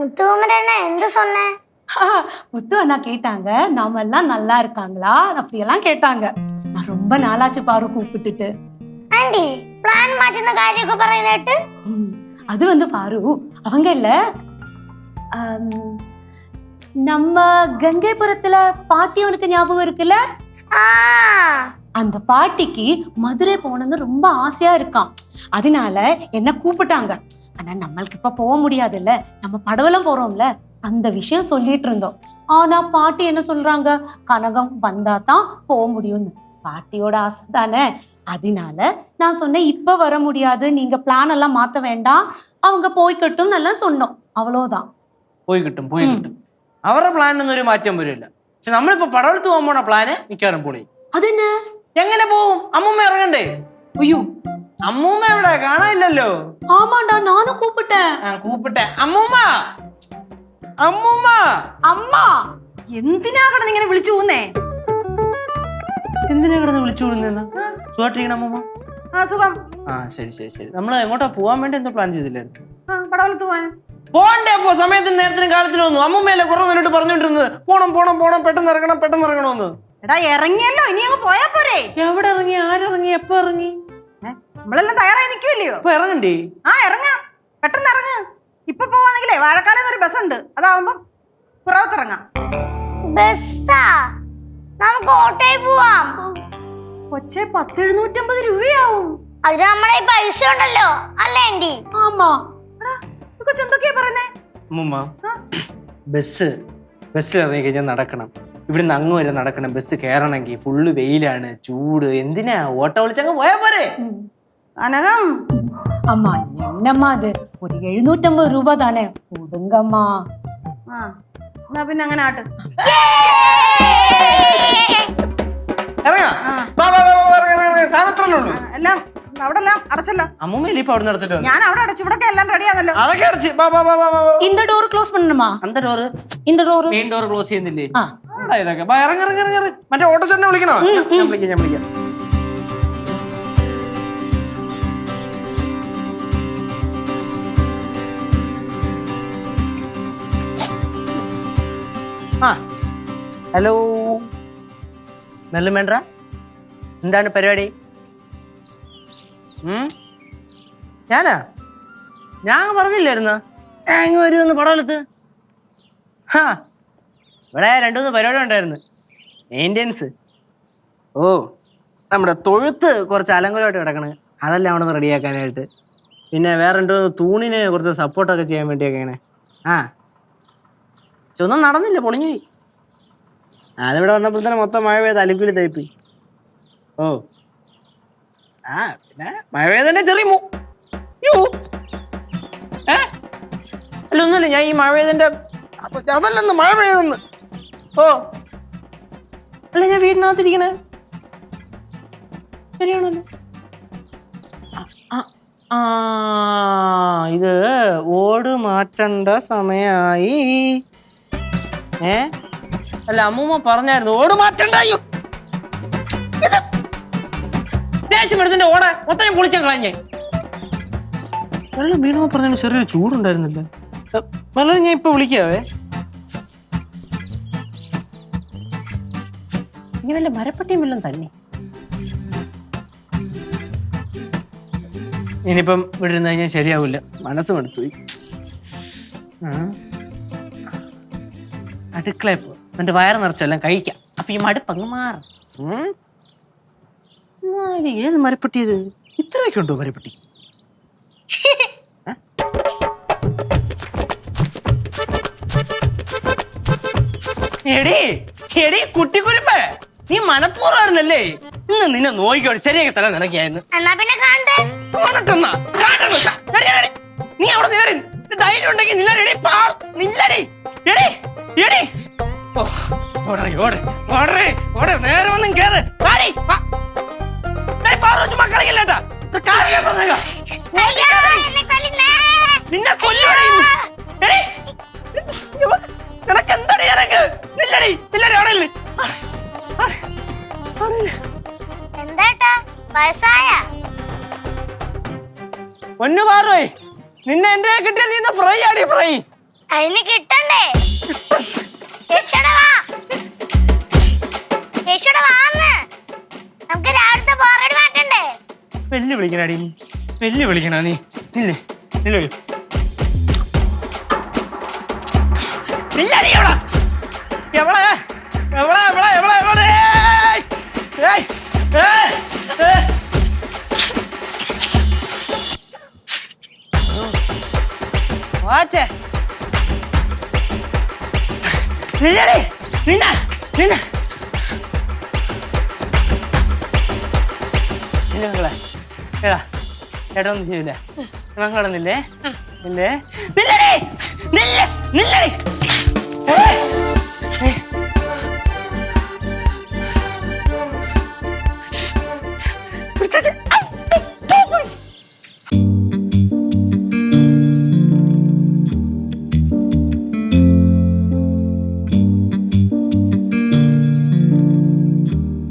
முத்துவமரண்ணா எந்த சொன்ன முத்து அண்ணா கேட்டாங்க நாம எல்லாம் நல்லா இருக்காங்களா அப்படியெல்லாம் கேட்டாங்க நான் ரொம்ப நாளாச்சு பாரு கூப்பிட்டுட்டு ആന്റി പ്ലാൻ മാറ്റുന്ന കാര്യമൊക്കെ പറയുന്നിട്ട് ம், அது வந்து பாரு அவங்க இல்ல ஆம், நம்ம கங்கைபுரத்துல பாட்டி உனக்கு ஞாபகம் இருக்குல்ல ആ அந்த பாட்டிக்கு மதுரை போகணும்னு ரொம்ப ஆசையா இருக்கான் அதனால என்ன கூப்பிட்டாங்க ஆனா நம்மளுக்கு இப்ப போக முடியாதுல்ல நம்ம படவலம் போறோம்ல அந்த விஷயம் சொல்லிட்டு இருந்தோம் ஆனா பாட்டி என்ன சொல்றாங்க கனகம் வந்தா தான் போக முடியும்னு பாட்டியோட ஆசை தானே அதனால நான் சொன்னேன் இப்ப வர முடியாது நீங்க பிளான் எல்லாம் மாத்த வேண்டாம் அவங்க போய்க்கட்டும் நல்லா சொன்னோம் அவ்வளவுதான் പോയി കിട്ടും പോയി കിട്ടും അവരുടെ പ്ലാനൊന്നും ഒരു മാറ്റം വരില്ല പക്ഷെ നമ്മളിപ്പോ പടവലത്ത് പോകാൻ പോണ പ്ലാന് മിക്കവാറും പൊളി அது என்ன എങ്ങനെ പോവും അമ്മൂമ്മ ഇറങ്ങണ്ടേ ஐயோ അമ്മൂമ്മ എവിടെ കാണാനില്ലല്ലോ ஆமாண்டா நானும் கூப்பிட்டேன் ആ കൂപ്പിട്ടെ അമ്മൂമ്മ അമ്മൂമ്മ அம்மா എന്തിനാ കിടന്ന് ഇങ്ങനെ വിളിച്ചു പോകുന്നേ എന്തിനാ കിടന്ന് വിളിച്ചു വിടുന്ന സുഖായിട്ടിരിക്കണ അമ്മൂമ്മ ആ സുഖം ആ ശരി ശരി ശരി നമ്മൾ എങ്ങോട്ടാ പോവാൻ വേണ്ടി എന്തോ പ്ലാൻ ചെയ്തില്ലായിരുന്നു ആ പടവലത്ത് പോവാൻ പോണ്ടേ അപ്പോ സമയത്തിന് നേരത്തിനും കാലത്തിനും ഒന്നും അമ്മൂമ്മയല്ലേ കുറെ നേരിട്ട് പറഞ്ഞോണ്ടിരുന്നത് പോണം പോണം പോണം പെട്ടെന്ന് ഇറങ്ങണം പെട്ടെന്ന് ഇറങ്ങണമെന്ന് എടാ ഇറങ്ങിയല്ലോ ഇനി അങ്ങ് പോയാ പോരെ എവിടെ ഇറങ്ങി ആരിറങ്ങി എപ്പോ ഇറങ്ങി ഏ, നമ്മളെല്ലാം തയ്യാറായി നിൽക്കുമല്ലയോ ഇപ്പൊ ഇറങ്ങണ്ടേ? ആ ഇറങ്ങാം. പെട്ടെന്ന് ഇറങ്ങ്. ഇപ്പൊ പോവാണെങ്കിലേ വാഴക്കാലം ഒരു ബസ് ഉണ്ട് അതാവുമ്പം പുറത്തിറങ്ങാം ബസ്സാ? നമുക്ക് ഓട്ടോയിൽ പോവാം. കൊച്ചെ പത്തെഴുന്നൂറ്റമ്പത് രൂപയാവും. അതിന് നമ്മുടെ ഈ പൈസ ഉണ്ടല്ലോ അല്ലേ ആന്റി ഈ കൊച്ച് എന്തൊക്കെയാ പറയുന്നേ? അമ്മൂമ്മ ബസ് ബസ്സിൽ ഇറങ്ങി കഴിഞ്ഞാൽ നടക്കണം. ഇവിടുന്ന് അങ്ങ് വരെ നടക്കണം. ബസ് കയറണമെങ്കിൽ ഫുള്ള് വെയിലാണ് ചൂട്. എന്തിനാ? ഓട്ടോ വിളിച്ചങ്ങ് പോയാ പോരെ? അനകം அம்மா என்னம்மா அது ஒரு எழுநூற்றம்பது ரூபாய் தானே கொடுங்கம்மா ആ എന്നാ പിന്നെ അങ്ങനെ ആട്ട് ഇറങ്ങാ ആ. വാ, വാ, വാ, വാ, ഇറങ്ങ്, ഇറങ്ങ്, ഇറങ്ങ്. സാധനത്രല്ലേ ഉള്ളൂ ആ, എല്ലാം അവിടെ എല്ലാം അടച്ചല്ലോ അമ്മൂമ്മയില്ലേ ഇപ്പൊ അവിടെ നടത്തിട്ട് വന്നു ഞാൻ അവിടെ അടച്ചു ഇവിടെ എല്ലാം റെഡിയാണല്ലോ അതൊക്കെ അടച്ച് വാ, വാ, വാ, വാ, വാ, വാ. இந்த டோர் க்ளோஸ் பண்ணணுமா അന്ത ഡോറ് இந்த டோர் മെയിൻ ഡോർ ക്ലോസ് ചെയ്യുന്നില്ലേ ആ. ആടാ ഇതൊക്കെ വാ, ഇറങ്ങ്, ഇറങ്ങ്, ഇറങ്ങ്, ഇറങ്ങ്. മറ്റേ ഓട്ടോ ചേട്ടനെ വിളിക്കണോ ഞാൻ ഞാൻ വിളിക്കാം ഞാൻ വിളിക്കാം ഹലോ നെല്ലുമേണ്ട എന്താണ് പരിപാടി? ഞാനാ? ഞാൻ പറഞ്ഞില്ലായിരുന്നു? അങ്ങ് വരുമെന്ന് പടവലത്ത് ഹാ. ഇവിടെ രണ്ടു മൂന്ന് പരിപാടി ഉണ്ടായിരുന്നു. മെയിന്റെനൻസ് ഓ നമ്മുടെ തൊഴുത്ത് കുറച്ച് അലങ്കോലമായിട്ട് കിടക്കണേ. അതെല്ലാം അവിടെ നിന്ന് റെഡിയാക്കാനായിട്ട്. പിന്നെ വേറെ രണ്ടു മൂന്ന് തൂണിന് കുറച്ച് സപ്പോർട്ടൊക്കെ ചെയ്യാൻ വേണ്ടിയൊക്കെ ഇങ്ങനെ. ആ. ചൊന്നും നടന്നില്ല പൊളിഞ്ഞു പോയി. അതിവിടെ വന്നപ്പോൾ തന്നെ മൊത്തം മഴ പെയ്ത് അലുക്കിൽ തയ്പ്പി ഓ. ആ പിന്നെ മഴ പെയ്തന്നെ ചെറിയ അല്ല ഒന്നുമില്ല ഞാൻ ഈ മഴ പെയ്തതിന്റെ അതല്ലെന്ന് മഴ പെയ്തെന്ന് ഓ. അല്ല ഞാൻ വീടിനകത്തിരിക്കണേ. ശരിയാണല്ലോ. ആ ഇത് ഓട് മാറ്റണ്ട സമയായി. ഏ? അല്ല അമ്മൂമ്മ പറഞ്ഞായിരുന്നു ഓട് മാറ്റണ്ട അയ്യോ. ഓടെ ദേഷ്യം എടുത്തിന്റെ ഓട. മൊത്തം ഞാൻ പൊളിച്ചാൽ കളഞ്ഞേ. വെള്ളം വീണോ പറഞ്ഞ ചെറിയൊരു ചൂടുണ്ടായിരുന്നില്ല? വളരെ ഞാൻ ഇപ്പൊ വിളിക്കാവേ. ഇനി വല്ല മരപ്പട്ടിയും വല്ലതും തന്നെ. ഇനിയിപ്പം ഇവിടെ ഇരുന്ന് കഴിഞ്ഞാൽ ശരിയാവില്ല. മനസ്സ് മടുത്തു അടുക്കളയിൽ എന്നിട്ട് വയറ് നിറച്ചെല്ലാം കഴിക്കാം അപ്പൊ ഈ മടുപ്പ് അങ്ങ് മാറും ഉം? എന്നാലും ഏത് മരപ്പട്ടിയത് ഇത്രയൊക്കെ ഉണ്ടോ മരപ്പട്ടി? എടീ എടീ കുട്ടിക്കുരുപ്പേ നീ മനഃപൂർവമായിരുന്നല്ലേ ഇന്ന് നിന്നെ നോയിക്കോടി ശരിയാക്കി തരാൻ നിനക്കായിരുന്നു എന്നാ പിന്നെ കാണട്ടെ പോന്നിട്ടെന്നാ. കാട്ടൊന്നും ഇല്ല. എടി, എടി. നീ അവിടെ നിന്നടി ധൈര്യം ഉണ്ടെങ്കിൽ നിന്നടി എടി, പാ. നില്ലടി. എടി, എടി. ഓടറി, ഓട്. ഓടറി, ഓട്. നേരെ വന്നും കേറ്. വാടി, വാ. ഡേയ്, പാറു, ചുമ്മാ കളിക്കല്ലേട്ടാ. ഇത് കാറിൽ ഞാൻ പറഞ്ഞേക്കാം. അയ്യോ, എന്നെ കൊല്ലുന്നേ. നിന്നെ. എടി, നിനക്ക് എന്തടി ഇറങ്ങ് നില്ലടി നില്ലടി അവിടെ ഇല്ല. എന്താട്ടാ വയസ്സായ പൊന്നു പാറോയ് നിന്നെ എന്റെ കിട്ടിയ നീ ഫ്രൈ ആടി ഫ്രൈ അതിന് കിട്ടണ്ടേ കേശുടെ വാ. കേശുടെ വാന്ന് നമുക്ക് രാവിലത്തെ ബോറടി മാറ്റണ്ടേ വിളിക്കണടി വെല്ലു വിളിക്കണ നീ. നില്ലേ. നില്ലേ നില്ലടി എവിടെ? എവിടെ? എവിടെ? എവിടെ? എവിടെ? എവിടെ? ഏയ്! ഏയ്! ഏയ്! വാച്ചേ. നിന്നടി നിന്ന നിന്ന. നിന്നെ മക്കളെ എടാ ചേട്ടൻ ഒന്നും ചെയ്യില്ല മക്കൾ കിടന്നില്ലേ ഇല്ലേ നില്ലടി നില്ല ഏ